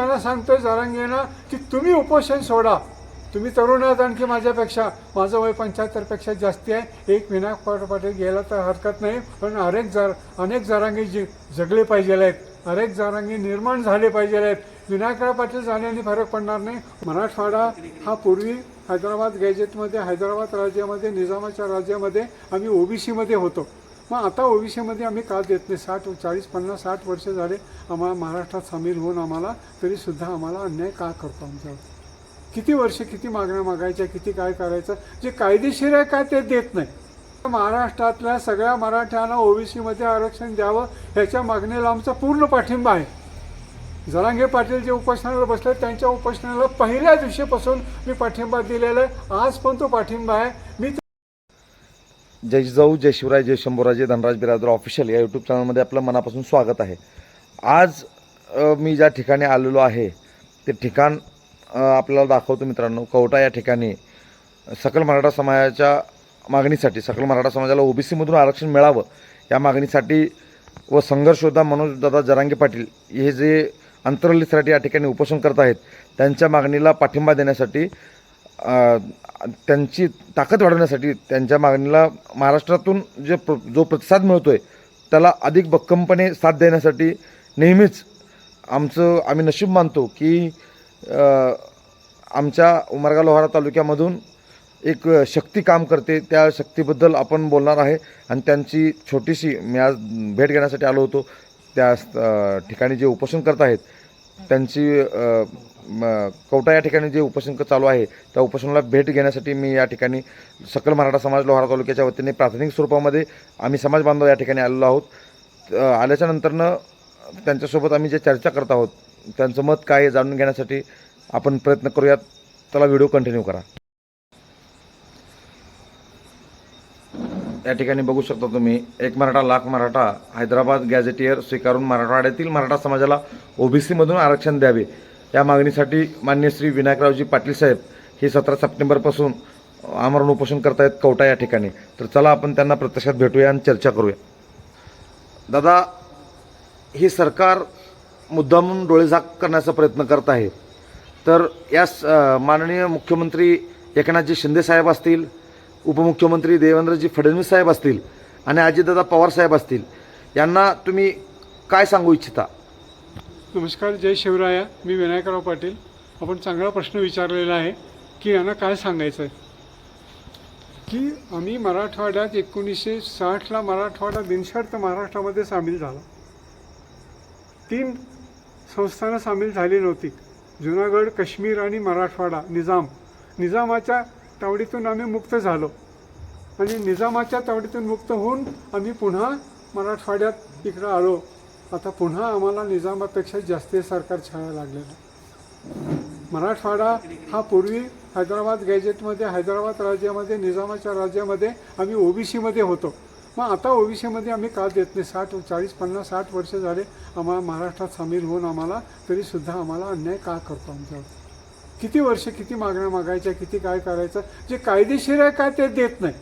त्यांना सांगतोय जारांगीना की तुम्ही उपोषण सोडा. तुम्ही तरुण आहात आणखी माझ्यापेक्षा माझं वय पंच्याहत्तरपेक्षा जास्ती आहे. एक विनायक पाट- पाटील गेला तर हरकत नाही पण अनेक जर अनेक जारांगी जी जगले पाहिजे आहेत अनेक जारांगी निर्माण झाले पाहिजे आहेत. विनायकराव पाटील जाण्याने फरक पडणार नाही. मराठवाडा हा पूर्वी हैदराबाद गॅजेटमध्ये हैदराबाद राज्यामध्ये निजामाच्या राज्यामध्ये आम्ही ओबीसीमध्ये होतो. मग आता ओबीसीमध्ये आम्ही का देत नाही? साठ चाळीस पन्नास साठ वर्ष झाले आम्हाला महाराष्ट्रात सामील होऊन आम्हाला तरीसुद्धा आम्हाला अन्याय का करतो आमच्यावर? किती वर्ष किती मागण्या मागायच्या किती काय करायचं? जे कायदेशीर आहे काय ते देत नाही. महाराष्ट्रातल्या सगळ्या मराठ्यांना ओबीसीमध्ये आरक्षण द्यावं ह्याच्या मागणीला आमचा पूर्ण पाठिंबा आहे. जरांगे पाटील जे उपोषणाला बसले त्यांच्या उपोषणाला पहिल्या दिवशीपासून मी पाठिंबा दिलेला आहे. आज पण तो पाठिंबा आहे. मी जय जाऊ जय शिवराय जय शंभूराजे धनराज बिरादर ऑफिशियल या यूट्यूब चॅनलमध्ये आपलं मनापासून स्वागत आहे. आज मी ज्या ठिकाणी आलेलो आहे ते ठिकाण आपल्याला दाखवतो मित्रांनो. कवटा या ठिकाणी सकल मराठा समाजाच्या मागणीसाठी सकल मराठा समाजाला ओबीसीमधून आरक्षण मिळावं या मागणीसाठी व संघर्ष होता मनोजदादा जरांगे पाटील हे जे अंतरलीसाठी या ठिकाणी उपोषण करत आहेत त्यांच्या मागणीला पाठिंबा देण्यासाठी त्यांची ताकद वाढवण्यासाठी त्यांच्या मागणीला महाराष्ट्रातून जे प्र जो प्रतिसाद मिळतो आहे त्याला अधिक भक्कमपणे साथ देण्यासाठी नेहमीच आमचं आम्ही नशीब मानतो की आमच्या उमरगा लोहारा तालुक्यामधून एक शक्ती काम करते त्या शक्तीबद्दल आपण बोलणार आहे आणि त्यांची छोटीशी मी आज भेट घेण्यासाठी आलो होतो त्या ठिकाणी जे उपोषण करत आहेत त्यांची कवटा या ठिकाणी जे उपोषण चालू आहे त्या उपोषणाला भेट घेण्यासाठी मी या ठिकाणी सकल मराठा समाज लोहारा तालुक्याच्या वतीने प्राथमिक स्वरूपामध्ये आम्ही समाज बांधव या ठिकाणी आलेलो आहोत. आल्याच्या नंतरनं त्यांच्यासोबत आम्ही जे चर्चा करत आहोत त्यांचं मत काय आहे जाणून घेण्यासाठी आपण प्रयत्न करूयात. त्याला व्हिडिओ कंटिन्यू करा. या ठिकाणी बघू शकता तुम्ही एक मराठा लाख मराठा हैदराबाद गॅझेटियर स्वीकारून मराठवाड्यातील मराठा समाजाला ओबीसीमधून आरक्षण द्यावे. या मागणीसाठी मान्य श्री विनायकरावजी पाटील साहेब हे सतरा सप्टेंबरपासून आमरण उपोषण करतायत कवटा या ठिकाणी. तर चला आपण त्यांना प्रत्यक्षात भेटूया आणि चर्चा करूया. दादा हे सरकार मुद्दामून डोळेझाक करण्याचा प्रयत्न करत आहे. तर यास माननीय मुख्यमंत्री एकनाथजी शिंदे साहेब असतील उपमुख्यमंत्री देवेंद्रजी फडणवीस साहेब असतील आणि अजितदादा पवार साहेब असतील यांना तुम्ही काय सांगू इच्छिता? नमस्कार जय शिवराया. मी विनायकराव पाटील. आपण चांगला प्रश्न विचारलेला आहे की यांना काय सांगायचं आहे की आम्ही मराठवाड्यात एकोणीसशे साठला मराठवाडा बिनशर्त महाराष्ट्रामध्ये सामील झाला. तीन संस्थानं सामील झाली नव्हती. जुनागड काश्मीर आणि मराठवाडा निजाम. निजामाच्या तावडीतून आम्ही मुक्त झालो. आणि निजामाच्या तावडीतून मुक्त होऊन आम्ही पुन्हा मराठवाड्यात इकडं आलो. आता पुन्हा आम्हाला निजामापेक्षा जास्त सरकार छाया लागलेलं मराठवाडा हा पूर्वी हैदराबाद गॅजेटमध्ये हैदराबाद राज्यामध्ये निजामाच्या राज्यामध्ये आम्ही ओबीसीमध्ये होतो. मग आता ओबीसीमध्ये आम्ही का देत नाही? साठ चाळीस पन्नास साठ वर्ष झाले आम्हाला महाराष्ट्रात सामील होऊन आम्हाला तरीसुद्धा आम्हाला अन्याय का करतो आमच्यावर? किती वर्ष किती मागण्या मागायच्या किती काय करायचं? जे कायदेशीर आहे काय ते देत नाही.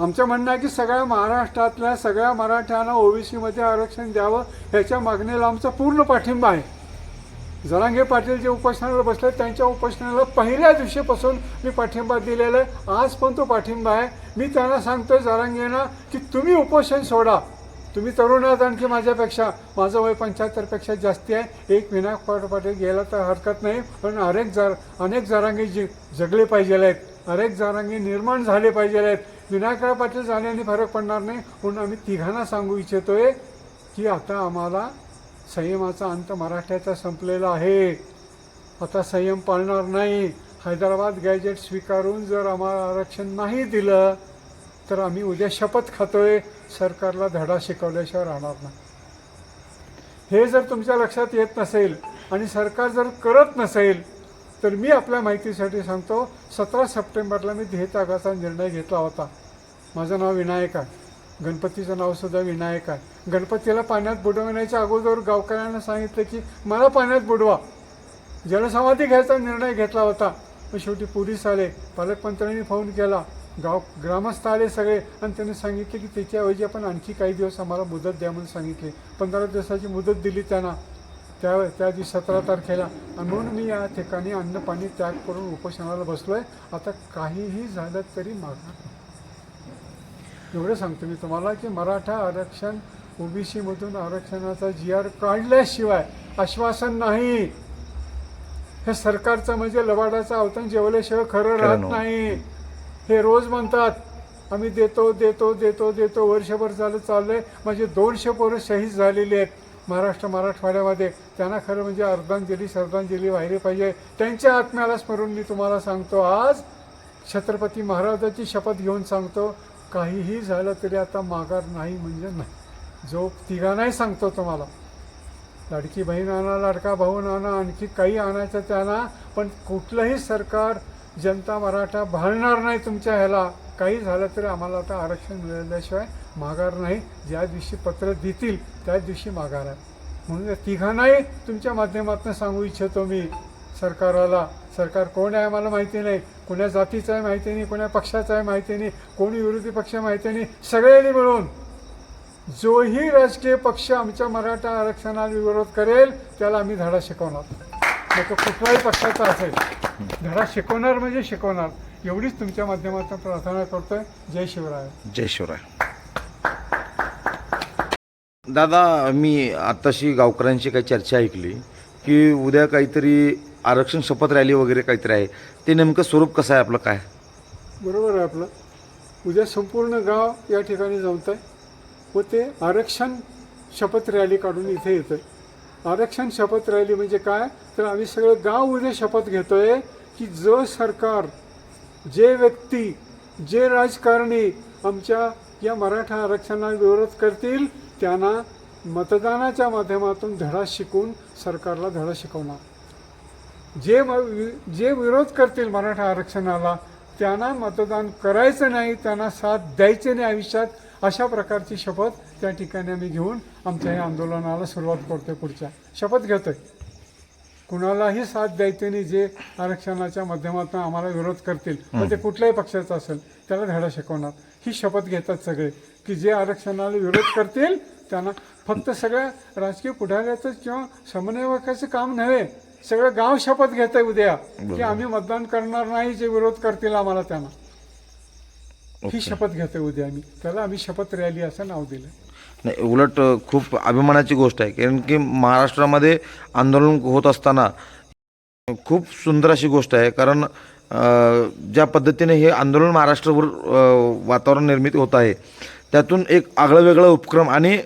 आमचं म्हणणं आहे की सगळ्या महाराष्ट्रातल्या सगळ्या मराठ्यांना ओबीसीमध्ये आरक्षण द्यावं ह्याच्या मागणीला आमचा पूर्ण पाठिंबा आहे. जरांगे पाटील जे उपोषणाला बसले त्यांच्या उपोषणाला पहिल्या दिवशीपासून मी पाठिंबा दिलेला आहे. आज पण तो पाठिंबा आहे. मी त्यांना सांगतोय जरांगेना की तुम्ही उपोषण सोडा. तुम्ही तरुण आहात आणखी माझ्यापेक्षा माझं वय पंच्याहत्तरपेक्षा जास्ती आहे. एक विनायक पाटील गेला तर हरकत नाही पण अनेक जर अनेक जरांगी जी जगले पाहिजे आहेत. अनेक जरांगी निर्माण झाले पाहिजे आहेत. विनायकराव पाटील जाण्याने फरक पडणार नाही. म्हणून आम्ही तिघांना सांगू इच्छितोय की आता आम्हाला संयमाचा अंत मराठ्याचा संपलेला आहे. आता संयम पाळणार नाही. हैदराबाद गॅजेट स्वीकारून जर आम्हाला आरक्षण नाही दिलं तर आम्ही उद्या शपथ खातोय. सरकारला धडा शिकवल्याशिवाय राहणार नाही. हे जर तुमच्या लक्षात येत नसेल आणि सरकार जर करत नसेल तर मी आपल्या माहितीसाठी सांगतो सतरा सप्टेंबरला मी ध्येयतागाचा निर्णय घेतला होता. माझं नाव विनायक आहे. गणपतीचं नावसुद्धा विनायक आहे. गणपतीला पाण्यात बुडवण्याच्या अगोदर गावकऱ्यांना सांगितलं की मला पाण्यात बुडवा. जलसमाधी घ्यायचा निर्णय घेतला होता. मग शेवटी पोलीस आले. पालकमंत्र्यांनी फोन केला. गाव ग्रामस्थ आले सगळे. आणि त्यांनी सांगितले की त्याच्याऐवजी आपण आणखी काही दिवस आम्हाला मुदत द्या म्हणून सांगितले. पंधरा दिवसाची मुदत दिली त्यांना. त्या त्या दिवशी सतरा तारखेला आणि म्हणून मी या ठिकाणी अन्न पाणी त्याग करून उपोषणाला बसलो आहे आता काहीही झालं तरी मागणार. एवढं सांगतो मी तुम्हाला की मराठा आरक्षण ओबीसीमधून आरक्षणाचा जी आर काढल्याशिवाय आश्वासन नाही. हे सरकारचं म्हणजे लबाडाचं अवतण जेवल्याशिवाय खरं खरं राहत. नाही. हे रोज म्हणतात आम्ही देतो देतो देतो देतो वर्षभर झालं चाललंय. म्हणजे दोनशे पोरं शहीद झालेली आहेत. महाराष्ट्र मराठवाड्यामध्ये. त्यांना खरं म्हणजे अर्धांजली श्रद्धांजली वाहिली पाहिजे. त्यांच्या आत्म्याला स्मरून मी तुम्हाला सांगतो आज छत्रपती महाराजाची शपथ घेऊन सांगतो काहीही झालं तरी आता माघार नाही म्हणजे नाही. जो तिघांनाही सांगतो तुम्हाला. लाडकी बहीण आणा लाडका भाऊ आणा आणखी काही आणायचं त्यांना पण कुठलंही सरकार जनता मराठा भाळणार नाही तुमच्या ह्याला. काही झालं तरी आम्हाला आता आरक्षण मिळाल्याशिवाय माघार नाही. ज्या दिवशी पत्र देतील त्याच दिवशी माघार आहे. म्हणून या तिघांनाही तुमच्या माध्यमातून सांगू इच्छितो मी सरकाराला सरकार कोण आहे मला माहिती नाही. कोण्या जातीचं आहे माहिती नाही कोण्या पक्षाचं आहे माहिती नाही कोणी विरोधी पक्ष माहिती नाही. सगळ्यांनी मिळून जोही राजकीय पक्ष आमच्या मराठा आरक्षणाला विरोध करेल त्याला आम्ही धडा शिकवणार. मग तो कुठलाही पक्षाचा असेल. धडा शिकवणार म्हणजे शिकवणार. एवढीच तुमच्या माध्यमातून प्रार्थना करतोय. जय शिवराय. जय शिवराय. दादा मी आत्ताशी गावकऱ्यांची काही चर्चा ऐकली की उद्या काहीतरी आरक्षण शपथ रॅली वगैरे काहीतरी आहे. ते नेमकं स्वरूप कसं आहे आपलं काय? बरोबर आहे आपलं. उद्या संपूर्ण गाव या ठिकाणी जमत आहे व ते आरक्षण शपथ रॅली काढून इथे येतं आहे आरक्षण शपथ राहिली म्हणजे काय? तर आम्ही सगळं गाव उद्या शपथ घेतोय की जो सरकार जे व्यक्ती जे राजकारणी आमच्या या मराठा आरक्षणाला विरोध करतील त्यांना मतदानाच्या माध्यमातून धडा शिकून सरकारला धडा शिकवणार. जे म- जे विरोध करतील मराठा आरक्षणाला त्यांना मतदान करायचं नाही त्यांना साथ द्यायचे नाही आयुष्यात अशा प्रकारची शपथ त्या ठिकाणी आम्ही घेऊन आमच्या या आंदोलनाला सुरुवात करतोय पुढच्या. शपथ घेतोय. कुणालाही साथ द्यायचे नाही जे आरक्षणाच्या माध्यमातून आम्हाला विरोध करतील मग ते कुठल्याही पक्षाचा असेल त्याला धडा शिकवणार. ही शपथ घेतात सगळे की जे आरक्षणाला विरोध करतील त्यांना फक्त सगळ्या राजकीय पुढाऱ्याचं किंवा समन्वयकाचं काम नव्हे सगळं गाव शपथ घेत आहे उद्या की आम्ही मतदान करणार नाही जे विरोध करतील आम्हाला त्यांना. ही शपथ घेतोय उद्या आम्ही. त्याला आम्ही शपथ रॅली असं नाव दिलं. नाही उलट खूप अभिमानाची गोष्ट आहे. कारण की महाराष्ट्रामध्ये आंदोलन होत असताना खूप सुंदर अशी गोष्ट आहे. कारण ज्या पद्धतीने हे आंदोलन महाराष्ट्रावर वातावरण निर्मिती होत आहे त्यातून एक आगळं वेगळं उपक्रम आणि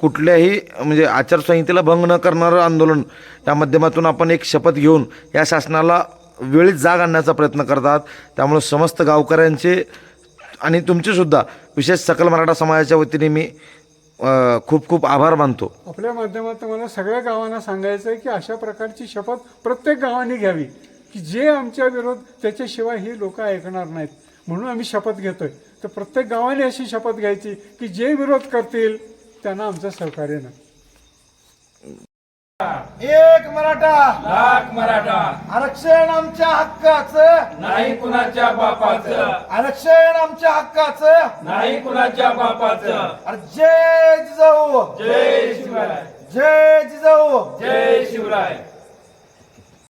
कुठल्याही म्हणजे आचारसंहितेला भंग न करणारं आंदोलन या माध्यमातून आपण एक शपथ घेऊन या शासनाला वेळीच जाग आणण्याचा प्रयत्न करतात. त्यामुळे समस्त गावकऱ्यांचे आणि तुमचेसुद्धा विशेष सकल मराठा समाजाच्या वतीने मी खूप खूप आभार मानतो. आपल्या माध्यमातून मला सगळ्या गावांना सांगायचं आहे की अशा प्रकारची शपथ प्रत्येक गावाने घ्यावी. की जे आमच्या विरोध त्याच्याशिवाय ही लोक ऐकणार नाहीत. म्हणून आम्ही शपथ घेतोय. तर प्रत्येक गावाने अशी शपथ घ्यायची की जे विरोध करतील त्यांना आमचं सहकार्य नाही. एक मराठा. लाख मराठा. आरक्षण आमच्या हक्काचं. नाही कुणाच्या बापाचं. आरक्षण आमच्या हक्काचं. नाही कुणाच्या बापाचं. अरे जय जिजाऊ. जय शिवराय. जय जिजाऊ. जय शिवराय.